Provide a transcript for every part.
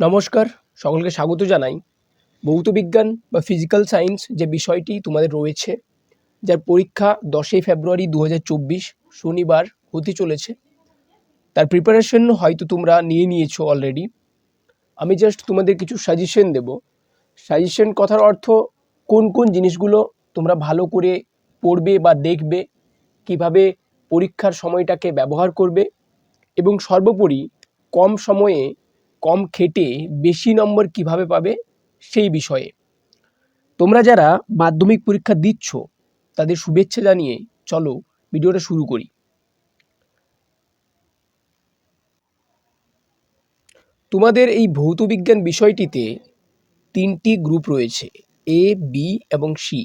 নমস্কার, সকলকে স্বাগত জানাই। ভৌতবিজ্ঞান বা ফিজিক্যাল সায়েন্স যে বিষয়টি তোমাদের রয়েছে, যার পরীক্ষা দশই ফেব্রুয়ারি দু হাজার চব্বিশ শনিবার হতে চলেছে, তার প্রিপারেশন হয়তো তোমরা নিয়ে নিয়েছো অলরেডি আমি জাস্ট তোমাদের কিছু সাজেশন দেব। সাজেশন কথার অর্থ, কোন কোন জিনিসগুলো তোমরা ভালো করে পড়বে বা দেখবে, কীভাবে পরীক্ষার সময়টাকে ব্যবহার করবে, এবং সর্বোপরি কম সময়ে কম খেটে বেশি নম্বর কীভাবে পাবে সেই বিষয়ে। তোমরা যারা মাধ্যমিক পরীক্ষা দিচ্ছ, তাদের শুভেচ্ছা জানিয়ে চলো ভিডিওটা শুরু করি। তোমাদের এই ভৌতবিজ্ঞান বিষয়টিতে তিনটি গ্রুপ রয়েছে এ বি এবং সি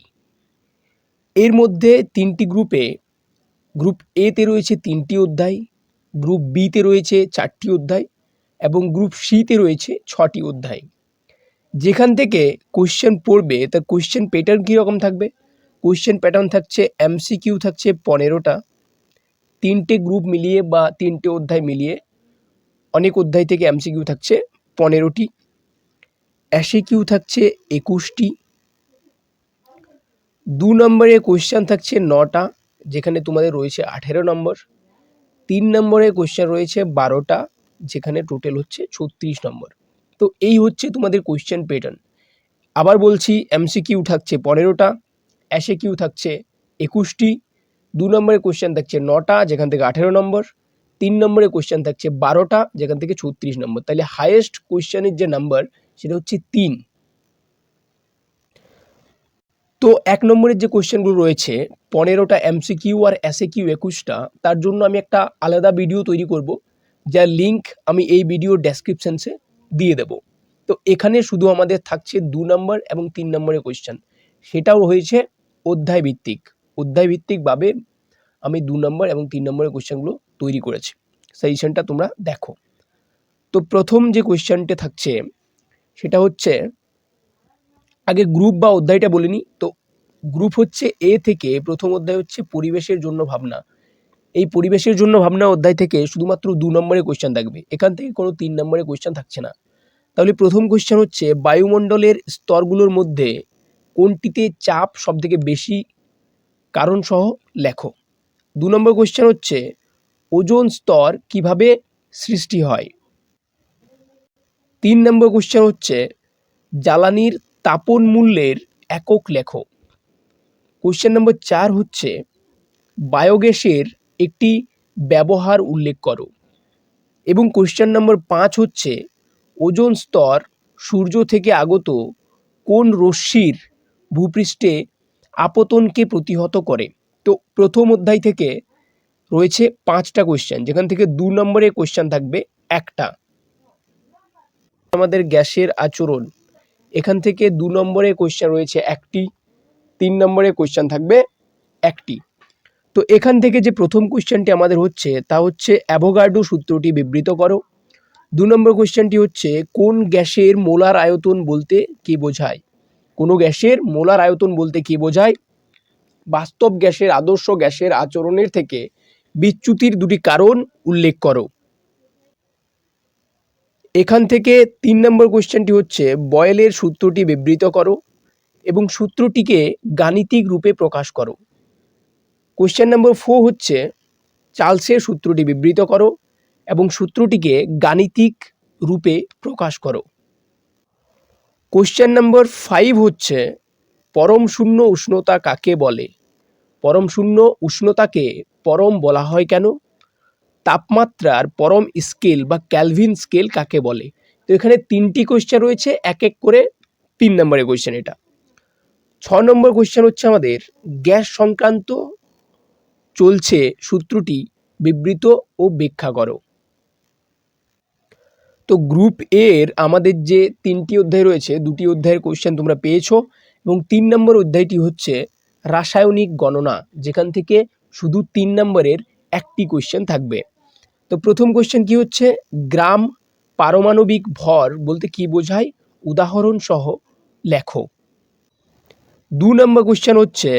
এর মধ্যে তিনটি গ্রুপে, গ্রুপ এতে রয়েছে তিনটি অধ্যায়, গ্রুপ বিতে রয়েছে চারটি অধ্যায় এবং গ্রুপ সিতে রয়েছে ছটি অধ্যায়। যেখান থেকে কোশ্চেন পড়বে তার কোশ্চেন প্যাটার্ন কীরকম থাকবে? কোশ্চেন প্যাটার্ন থাকছে এমসিকিউ থাকছে পনেরোটা। তিনটে গ্রুপ মিলিয়ে বা তিনটে অধ্যায় মিলিয়ে অনেক অধ্যায় থেকে এমসিকিউ থাকছে পনেরোটি। অ্যাসিকিউ থাকছে একুশটি। দু নম্বরে কোশ্চেন থাকছে নটা, যেখানে তোমাদের রয়েছে আঠেরো নম্বর। তিন নম্বরে কোশ্চেন রয়েছে বারোটা। যেখানে টোটাল হচ্ছে ছত্রিশ নম্বর। তো এই হচ্ছে তোমাদের কোয়েশ্চেন প্যাটার্ন আবার বলছি এমসিকিউ থাকছে পনেরোটা অ্যাসে কিউ থাকছে একুশটি, দু নম্বরে কোয়েশ্চেন থাকছে নটা, যেখান থেকে আঠেরো নম্বর, তিন নম্বরে কোয়েশ্চেন থাকছে বারোটা, যেখান থেকে ছত্রিশ নম্বর। তাহলে হায়েস্ট কোশ্চেনের যে নাম্বার সেটা হচ্ছে তিন। তো এক নম্বরের যে কোয়েশ্চেনগুলো রয়েছে, পনেরোটা এমসিকিউ আর এসে কিউ একুশটা, তার জন্য আমি একটা আলাদা ভিডিও তৈরি করব। যার লিঙ্ক আমি এই ভিডিও ডেসক্রিপশনসে দিয়ে দেব। তো এখানে শুধু আমাদের থাকছে দু নম্বর এবং তিন নম্বরের কোয়েশ্চেন সেটাও হয়েছে অধ্যায় ভিত্তিক। অধ্যায় ভিত্তিকভাবে আমি দু নম্বর এবং তিন নম্বরের কোয়েশ্চেনগুলো তৈরি করেছি। সাজেশনটা তোমরা দেখো। তো প্রথম যে কোয়েশ্চেনটা থাকছে, সেটা হচ্ছে, আগে গ্রুপ বা অধ্যায়টা বলিনি তো গ্রুপ হচ্ছে এ থেকে প্রথম অধ্যায় হচ্ছে পরিবেশের জন্য ভাবনা। এই পরিবেশের জন্য ভাবনা অধ্যায় থেকে শুধুমাত্র দু নম্বরে কোয়েশ্চেন থাকবে। এখান থেকে কোনো তিন নম্বরে কোয়েশ্চেন থাকছে না। তাহলে প্রথম কোয়েশ্চেন হচ্ছে, বায়ুমণ্ডলের স্তরগুলোর মধ্যে কোনটিতে চাপ সবথেকে বেশি? কারণসহ লেখো। দু নম্বর কোয়েশ্চেন হচ্ছে, ওজোন স্তর কীভাবে সৃষ্টি হয়? তিন নম্বর কোয়েশ্চেন হচ্ছে, জ্বালানির তাপন মূল্যের একক লেখো। কোয়েশ্চেন নম্বর চার হচ্ছে, বায়োগ্যাসের একটি ব্যবহার উল্লেখ করো। এবং কোয়েশ্চেন নম্বর পাঁচ হচ্ছে, ওজোন স্তর সূর্য থেকে আগত কোন রশ্মির ভূপৃষ্ঠে আপতনকে প্রতিহত করে? তো প্রথম অধ্যায় থেকে রয়েছে পাঁচটা কোয়েশ্চেন যেখান থেকে দু নম্বরে কোয়েশ্চেন থাকবে একটা। আমাদের গ্যাসের আচরণ, এখান থেকে দু নম্বরে কোয়েশ্চেন রয়েছে একটি, তিন নম্বরে কোয়েশ্চেন থাকবে একটি। তো এখান থেকে যে প্রথম কোয়েশ্চেনটি আমাদের হচ্ছে, তা হচ্ছে অ্যাভোগার্ডো সূত্রটি বিবৃত করো। দু নম্বর কোয়েশ্চেনটি হচ্ছে, কোন গ্যাসের মোলার আয়তন বলতে কি বোঝায়? কোনো গ্যাসের মোলার আয়তন বলতে কি বোঝায়? বাস্তব গ্যাসের, আদর্শ গ্যাসের আচরণের থেকে বিচ্যুতির দুটি কারণ উল্লেখ করো। এখান থেকে তিন নম্বর কোয়েশ্চেনটি হচ্ছে, বয়েলের সূত্রটি বিবৃত করো এবং সূত্রটিকে গাণিতিক রূপে প্রকাশ করো। কোয়েশ্চেন নম্বর ফোর হচ্ছে, চার্লসের সূত্রটি বিবৃত করো এবং সূত্রটিকে গাণিতিক রূপে প্রকাশ করো। কোয়েশ্চেন নম্বর ফাইভ হচ্ছে, পরম শূন্য উষ্ণতা কাকে বলে? পরম শূন্য উষ্ণতাকে পরম বলা হয় কেন? তাপমাত্রার পরম স্কেল বা ক্যালভিন স্কেল কাকে বলে? তো এখানে তিনটি কোয়েশ্চেন রয়েছে, এক এক করে তিন নম্বরের কোয়েশ্চেন এটা। ছ নম্বর কোয়েশ্চেন হচ্ছে আমাদের গ্যাস সংক্রান্ত চলছে সূত্রটি বিবৃত ও ব্যাখ্যা করো। তো গ্রুপ এর আমাদের যে তিনটি অধ্যায় রয়েছে, দুটি অধ্যায়ের কোয়েশ্চেন তোমরা পেয়েছ এবং তিন নম্বর অধ্যায়টি হচ্ছে রাসায়নিক গণনা, যেখান থেকে শুধু তিন নম্বরের একটি কোয়েশ্চেন থাকবে। তো প্রথম কোয়েশ্চেন কি হচ্ছে? গ্রাম পারমাণবিক ভর বলতে কি বোঝায়? উদাহরণ সহ লেখো। দু নম্বর কোয়েশ্চেন হচ্ছে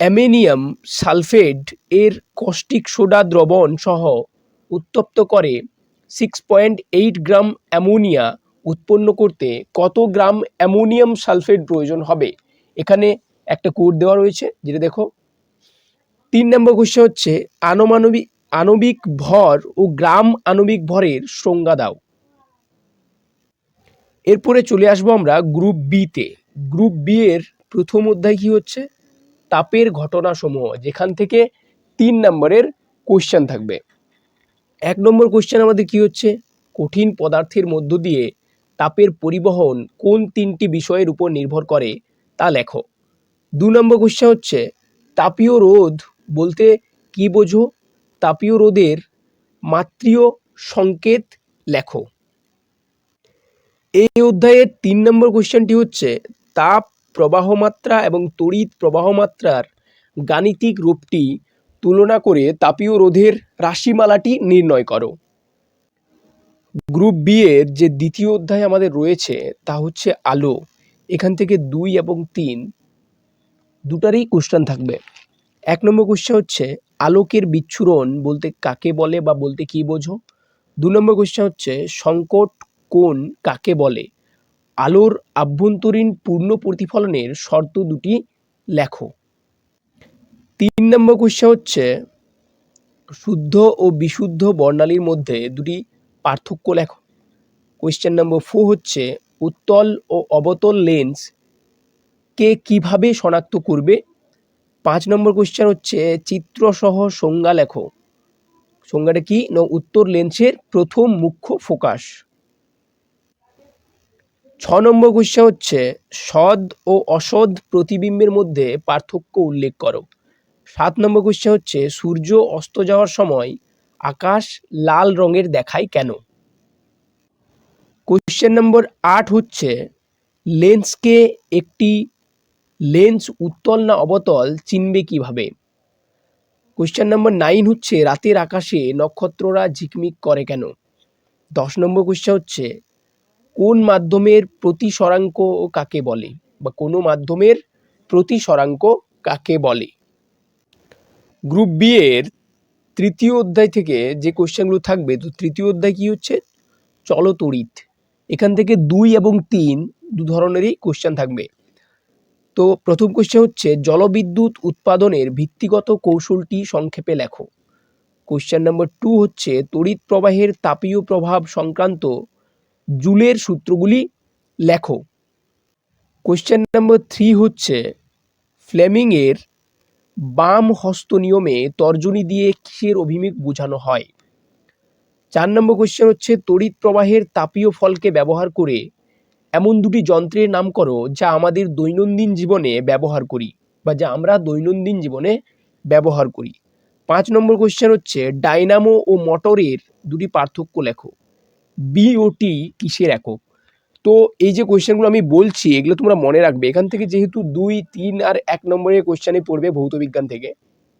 অ্যামেনিয়াম সালফেট এর কষ্টিক সোডা দ্রবণ সহ উত্তপ্ত করে six point eight gram ammonia উৎপন্ন করতে কত গ্রাম অ্যামোনিয়াম সালফেট প্রয়োজন হবে? এখানে একটা কোড দেওয়া রয়েছে, যেটা দেখো। তিন নম্বর কোশ্চেন হচ্ছে আনমানবিক আণবিক ভর ও গ্রাম আণবিক ভরের সংজ্ঞা দাও। এরপরে চলে আসব আমরা গ্রুপ বিতে গ্রুপ বি এর প্রথম অধ্যায় কি হচ্ছে? তাপের ঘটনাসমূহ, যেখান থেকে তিন নম্বরের কোশ্চেন থাকবে। এক নম্বর কোশ্চেন আমাদের কি হচ্ছে? কঠিন পদার্থের মধ্য দিয়ে তাপের পরিবহন কোন তিনটি বিষয়ের উপর নির্ভর করে তা লেখো। দু নম্বর কোশ্চেন হচ্ছে, তাপীয় রোধ বলতে কি বোঝো? তাপীয় রোধের মাত্রীয় সংকেত লেখো। এই অধ্যায়ের তিন নম্বর কোশ্চেনটি হচ্ছে, তাপ প্রবাহ মাত্রা এবং তড়িৎ প্রবাহমাত্রার গাণিতিক রূপটি তুলনা করে তাপীয় রোধের রাশিমালাটি নির্ণয় করো। গ্রুপ বি এর যে দ্বিতীয় অধ্যায় আমাদের রয়েছে তা হচ্ছে আলো। এখান থেকে দুই এবং তিন দুটারই কোশ্চেন থাকবে। এক নম্বর কোশ্চেন হচ্ছে, আলোকের বিচ্ছুরণ বলতে কাকে বলে বা বলতে কি বোঝো? দু নম্বর কোশ্চেন হচ্ছে, সংকট কোণ কাকে বলে? আলোর আভ্যন্তরীণ পূর্ণ প্রতিফলনের শর্ত দুটি লেখো। তিন নম্বর কোশ্চেন হচ্ছে, শুদ্ধ ও বিশুদ্ধ বর্ণালীর মধ্যে দুটি পার্থক্য লেখো। কোয়েশ্চেন নম্বর ফোর হচ্ছে, উত্তল ও অবতল লেন্স কে কীভাবে শনাক্ত করবে? পাঁচ নম্বর কোয়েশ্চেন হচ্ছে, চিত্রসহ সংজ্ঞা লেখো। সংজ্ঞাটা কি? না, উত্তর লেন্সের প্রথম মুখ্য ফোকাস ছ নম্বর কোয়েশ্চেন হচ্ছে, সৎ ও অসৎ প্রতিবিম্বের মধ্যে পার্থক্য উল্লেখ করো। সাত নম্বর কোয়েশ্চেন হচ্ছে, সূর্য অস্ত যাওয়ার সময় আকাশ লাল রঙের দেখায় কেন? কোয়েশ্চেন নম্বর আট হচ্ছে লেন্সকে একটি লেন্স উত্তল না অবতল চিনবে কীভাবে? কোয়েশ্চেন নম্বর নাইন হচ্ছে, রাতের আকাশে নক্ষত্ররা ঝিকমিক করে কেন? দশ নম্বর কোয়েশ্চেন হচ্ছে কোন মাধ্যমের প্রতিসরাঙ্ক কাকে বলে? বা কোনো মাধ্যমের প্রতিসরাঙ্ক কাকে বলে? গ্রুপ বি এর তৃতীয় অধ্যায় থেকে যে কোশ্চেনগুলো থাকবে, তো তৃতীয় অধ্যায় কি হচ্ছে? চলতড়িৎ এখান থেকে দুই এবং তিন দু ধরনেরই কোশ্চেন থাকবে। তো প্রথম কোশ্চেন হচ্ছে, জলবিদ্যুৎ উৎপাদনের ভিত্তিগত কৌশলটি সংক্ষেপে লেখো। কোশ্চেন নম্বর টু হচ্ছে, তড়িৎ প্রবাহের তাপীয় প্রভাব সংক্রান্ত জুলের সূত্রগুলি লেখো। কোশ্চেন নম্বর থ্রি হচ্ছে ফ্লেমিংয়ের বাম হস্ত নিয়মে তর্জনী দিয়ে কিসের অভিমুখ বোঝানো হয়? চার নম্বর কোশ্চেন হচ্ছে, তড়িৎ প্রবাহের তাপীয় ফলকে ব্যবহার করে এমন দুটি যন্ত্রের নাম করো যা আমাদের দৈনন্দিন জীবনে ব্যবহার করি বা যা আমরা দৈনন্দিন জীবনে ব্যবহার করি। পাঁচ নম্বর কোশ্চেন হচ্ছে, ডাইনামো ও মোটরের দুটি পার্থক্য লেখো। বিওটি কিসের একক? তো এই যে কোয়েশ্চেনগুলো আমি বলছি, এগুলো তোমরা মনে রাখবে। এখান থেকে যেহেতু দুই, তিন আর এক নম্বরের কোয়েশ্চেনে পড়বে ভৌত বিজ্ঞান থেকে।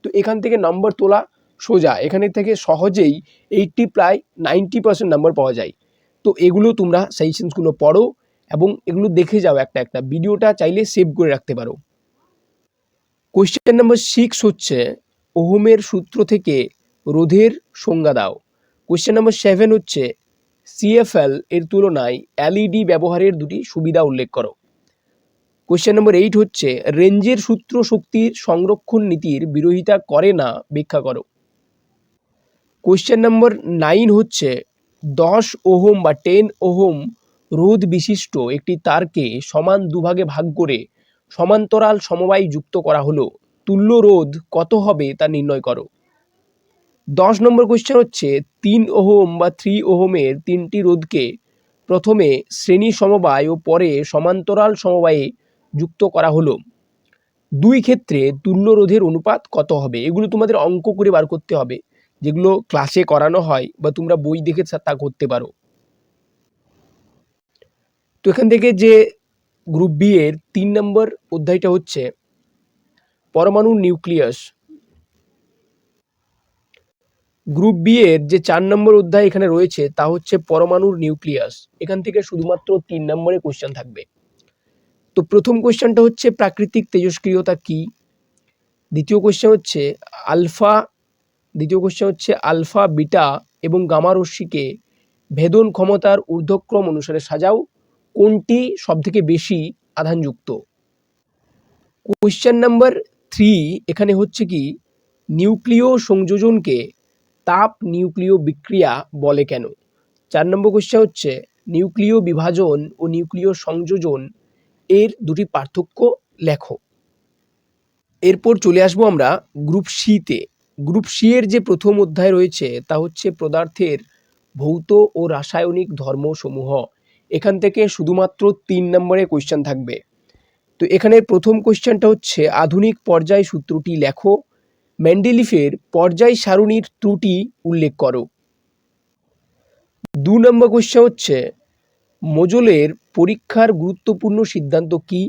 তো এখান থেকে নম্বর তোলা সোজা। এখানে থেকে সহজেই এইটটি প্রায় নাইনটি পার্সেন্ট নাম্বার পাওয়া যায়। তো এগুলো তোমরা সাজেশনসগুলো পড়ো এবং এগুলো দেখে যাও একটা একটা। ভিডিওটা চাইলে সেভ করে রাখতে পারো। কোয়েশ্চেন নাম্বার সিক্স হচ্ছে, ওহমের সূত্র থেকে রোধের সংজ্ঞা দাও। কোয়েশ্চেন নাম্বার সেভেন হচ্ছে সিএফএল এর তুলনায় এলইডি ব্যবহারের দুটি সুবিধা উল্লেখ করো। কোয়েশ্চেন নম্বর এইট হচ্ছে, রেঞ্জের সূত্র শক্তির সংরক্ষণ নীতির বিরোধিতা করে না ব্যাখ্যা করো। কোয়েশ্চেন নম্বর নাইন হচ্ছে, দশ ওহম বা টেন ওহম রোধ বিশিষ্ট একটি তারকে সমান দুভাগে ভাগ করে সমান্তরাল সমবায় যুক্ত করা হলো। তুল্য রোধ কত হবে তা নির্ণয় করো। দশ নম্বর কোয়েশ্চেন হচ্ছে, তিন ওহম বা থ্রি ওহমের তিনটি রোধকে প্রথমে শ্রেণি সমবায় ও পরে সমান্তরাল সমবায়ে যুক্ত করা হলো। দুই ক্ষেত্রে তুল্য রোধের অনুপাত কত হবে? এগুলো তোমাদের অঙ্ক করে বার করতে হবে। যেগুলো ক্লাসে করানো হয় বা তোমরা বই দেখে তা করতে পারো। তো এখান থেকে যে গ্রুপ বি এর তিন নম্বর অধ্যায়টা হচ্ছে, পরমাণুর নিউক্লিয়াস গ্রুপ বি এর যে চার নম্বর অধ্যায় এখানে রয়েছে, তা হচ্ছে পরমাণুর নিউক্লিয়াস। এখান থেকে শুধুমাত্র তিন নম্বরে কোশ্চেন থাকবে। তো প্রথম কোশ্চেনটা হচ্ছে প্রাকৃতিক তেজস্ক্রিয়তা কি? দ্বিতীয় কোশ্চেন হচ্ছে আলফা, দ্বিতীয় কোশ্চেন হচ্ছে আলফা, বিটা এবং গামা রশ্মিকে ভেদন ক্ষমতার ঊর্ধ্বক্রম অনুসারে সাজাও। কোনটি সবথেকে বেশি আধানযুক্ত? কোয়েশ্চেন নাম্বার থ্রি এখানে হচ্ছে কি, নিউক্লিয় সংযোজনকে তাপ নিউক্লিয় বিক্রিয়া বলে কেন? চার নম্বর কোয়েশ্চেন হচ্ছে, নিউক্লিয় বিভাজন ও নিউক্লিয় সংযোজন এর দুটি পার্থক্য লেখো। এরপর চলে আসব আমরা গ্রুপ সিতে গ্রুপ সি এর যে প্রথম অধ্যায় রয়েছে, তা হচ্ছে পদার্থের ভৌত ও রাসায়নিক ধর্মসমূহ। এখান থেকে শুধুমাত্র তিন নম্বরে কোয়েশ্চেন থাকবে। তো এখানে প্রথম কোয়েশ্চেনটা হচ্ছে, আধুনিক পর্যায় সূত্রটি লেখো। ম্যান্ডেলিফের পর্যায় সারণীর ত্রুটি উল্লেখ করো। দু নম্বর কোয়েশ্চেন হচ্ছে, মোজলের পরীক্ষার গুরুত্বপূর্ণ সিদ্ধান্ত কি?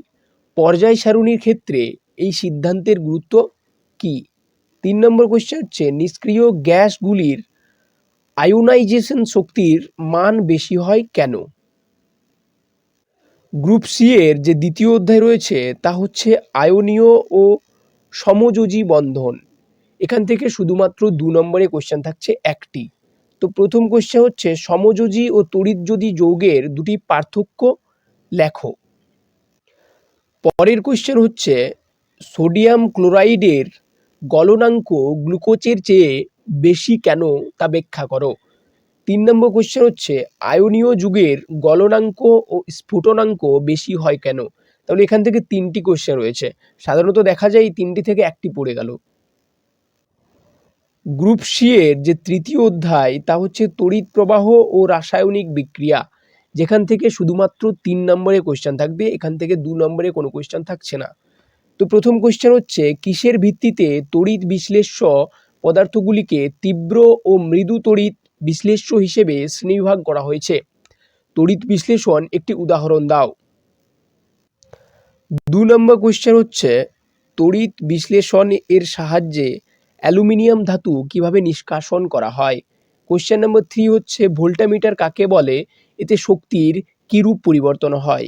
পর্যায় সারণীর ক্ষেত্রে এই সিদ্ধান্তের গুরুত্ব কি? তিন নম্বর কোয়েশ্চেন হচ্ছে, নিষ্ক্রিয় গ্যাসগুলির আয়োনাইজেশন শক্তির মান বেশি হয় কেন? গ্রুপ সি এর যে দ্বিতীয় অধ্যায় রয়েছে, তা হচ্ছে আয়নীয় ও সমযোজী বন্ধন। এখান থেকে শুধুমাত্র দু নম্বরে কোশ্চেন থাকছে একটি। তো প্রথম কোশ্চেন হচ্ছে, সমযোজী ও তড়িৎযোজী যৌগের দুটি পার্থক্য লেখো। পরের কোশ্চেন হচ্ছে, সোডিয়াম ক্লোরাইডের গলনাঙ্ক গ্লুকোজের চেয়ে বেশি কেন তা ব্যাখ্যা করো। তিন নম্বর কোশ্চেন হচ্ছে, আয়নীয় যুগের গলনাঙ্ক ও স্ফুটনাঙ্ক বেশি হয় কেন? তাহলে এখান থেকে তিনটি কোশ্চেন রয়েছে। সাধারণত দেখা যায় এই তিনটি থেকে একটি পড়ে গেল। গ্রুপ সি এর যে তৃতীয় অধ্যায়, তা হচ্ছে তড়িৎ প্রবাহ ও রাসায়নিক বিক্রিয়া। যেখান থেকে শুধুমাত্র তিন নম্বরে কোশ্চেন থাকবে, এখান থেকে দু নম্বরে কোনো কোশ্চেন থাকছে না। তো প্রথম কোশ্চেন হচ্ছে, কিসের ভিত্তিতে তড়িৎ বিশ্লেষ্য পদার্থগুলিকে তীব্র ও মৃদু তড়িৎ বিশ্লেষ্য হিসেবে শ্রেণীবিভাগ করা হয়েছে? তড়িৎ বিশ্লেষণ একটি উদাহরণ দাও। দু নম্বর কোশ্চেন হচ্ছে, তড়িৎ বিশ্লেষণ এর সাহায্যে অ্যালুমিনিয়াম ধাতু কীভাবে নিষ্কাশন করা হয়? কোশ্চেন নম্বর থ্রি হচ্ছে ভোল্টামিটার কাকে বলে? এতে শক্তির কিরূপ পরিবর্তন হয়?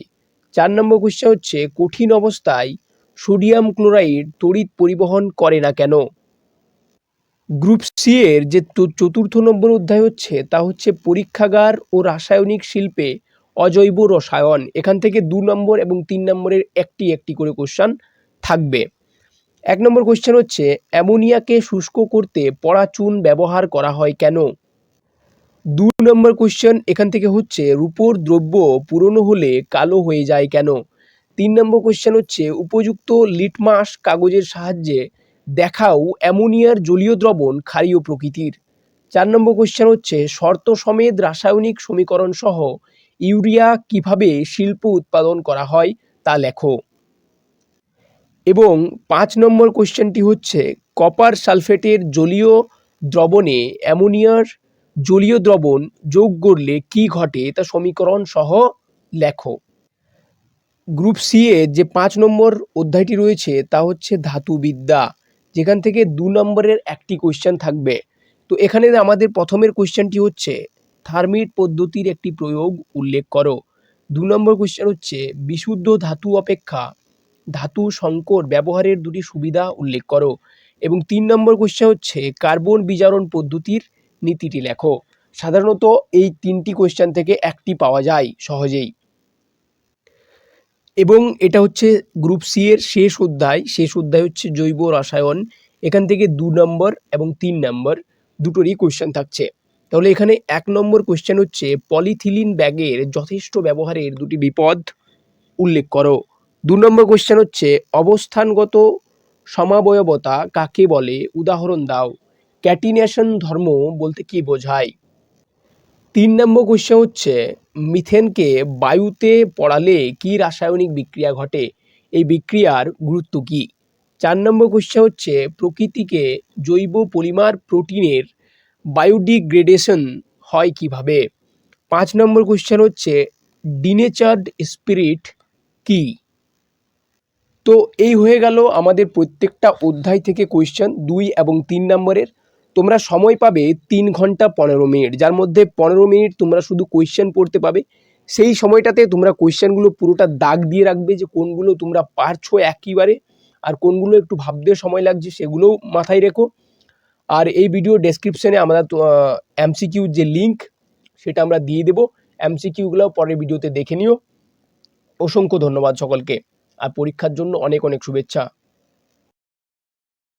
চার নম্বর কোশ্চেন হচ্ছে, কঠিন অবস্থায় সোডিয়াম ক্লোরাইড তড়িৎ পরিবহন করে না কেন? গ্রুপ সি এর যে চতুর্থ নম্বর অধ্যায় হচ্ছে, তা হচ্ছে পরীক্ষাগার ও রাসায়নিক শিল্পে অজৈব রসায়ন। এখান থেকে দু নম্বর এবং তিন নম্বরের একটি একটি করে কোশ্চেন থাকবে। এক নম্বর কোশ্চেন হচ্ছে, অ্যামোনিয়াকে শুষ্ক করতে পড়া চুন ব্যবহার করা হয় কেন? দু নম্বর কোশ্চেন এখান থেকে হচ্ছে, রূপোর দ্রব্য পুরনো হলে কালো হয়ে যায় কেন? তিন নম্বর কোশ্চেন হচ্ছে, উপযুক্ত লিটমাস কাগজের সাহায্যে দেখাও অ্যামোনিয়ার জলীয় দ্রবণ ক্ষারীয় প্রকৃতির। চার নম্বর কোশ্চেন হচ্ছে, শর্ত সমেত রাসায়নিক সমীকরণ সহ ইউরিয়া কীভাবে শিল্প উৎপাদন করা হয় তা লেখো। এবং পাঁচ নম্বর কোশ্চেনটি হচ্ছে, কপার সালফেটের জলীয় দ্রবণে অ্যামোনিয়ার জলীয় দ্রবণ যোগ করলে কি ঘটে তা সমীকরণ সহ লেখো। গ্রুপ সি এ যে পাঁচ নম্বর অধ্যায়টি রয়েছে তা হচ্ছে ধাতুবিদ্যা, যেখান থেকে দু নম্বরের একটি কোশ্চেন থাকবে। তো এখানে আমাদের প্রথমের কোশ্চেনটি হচ্ছে, থার্মিট পদ্ধতির একটি প্রয়োগ উল্লেখ করো। দু নম্বর কোশ্চেন হচ্ছে, বিশুদ্ধ ধাতু অপেক্ষা ধাতু সংকর ব্যবহারের দুটি সুবিধা উল্লেখ করো। এবং তিন নম্বর কোশ্চেন হচ্ছে, কার্বন বিজারণ পদ্ধতির নীতিটি লেখো। সাধারণত এই তিনটি কোশ্চেন থেকে একটি পাওয়া যায় সহজেই। এবং এটা হচ্ছে গ্রুপ সি এর শেষ অধ্যায়। শেষ অধ্যায় হচ্ছে জৈব রসায়ন। এখান থেকে দু নম্বর এবং তিন নম্বর দুটোরই কোশ্চেন থাকছে। তাহলে এখানে এক নম্বর কোশ্চেন হচ্ছে পলিথিলিন ব্যাগের যথেষ্ট ব্যবহারের দুটি বিপদ উল্লেখ করো। দু নম্বর কোশ্চেন হচ্ছে, অবস্থানগত সমাবয়বতা কাকে বলে? উদাহরণ দাও। ক্যাটিনেশন ধর্ম বলতে কি বোঝায়? তিন নম্বর কোশ্চেন হচ্ছে, মিথেনকে বায়ুতে পড়ালে কি রাসায়নিক বিক্রিয়া ঘটে? এই বিক্রিয়ার গুরুত্ব কি? চার নম্বর কোশ্চেন হচ্ছে, প্রকৃতিকে জৈব পলিমার প্রোটিনের বায়োডিগ্রেডেশন হয় কীভাবে? পাঁচ নম্বর কোশ্চেন হচ্ছে, ডিনেচার্ড স্পিরিট কি? তো এই হয়ে গেল আমাদের প্রত্যেকটা অধ্যায় থেকে কোয়েশ্চেন দুই এবং তিন নম্বরের। তোমরা সময় পাবে তিন ঘণ্টা পনেরো মিনিট, যার মধ্যে পনেরো মিনিট তোমরা শুধু কোয়েশ্চেন পড়তে পাবে। সেই সময়টাতে তোমরা কোয়েশ্চেনগুলো পুরোটা দাগ দিয়ে রাখবে যে কোনগুলো তোমরা পারছ একইবারে আর কোনগুলো একটু ভাবতে সময় লাগছে সেগুলোও মাথায় রেখো। আর এই ভিডিও ডেসক্রিপশানে আমরা এমসিকিউ যে লিঙ্ক সেটা আমরা দিয়ে দেবো। এমসিকিউগুলোও পরের ভিডিওতে দেখে নিও। অসংখ্য ধন্যবাদ সকলকে। আর পরীক্ষার জন্য অনেক অনেক শুভেচ্ছা।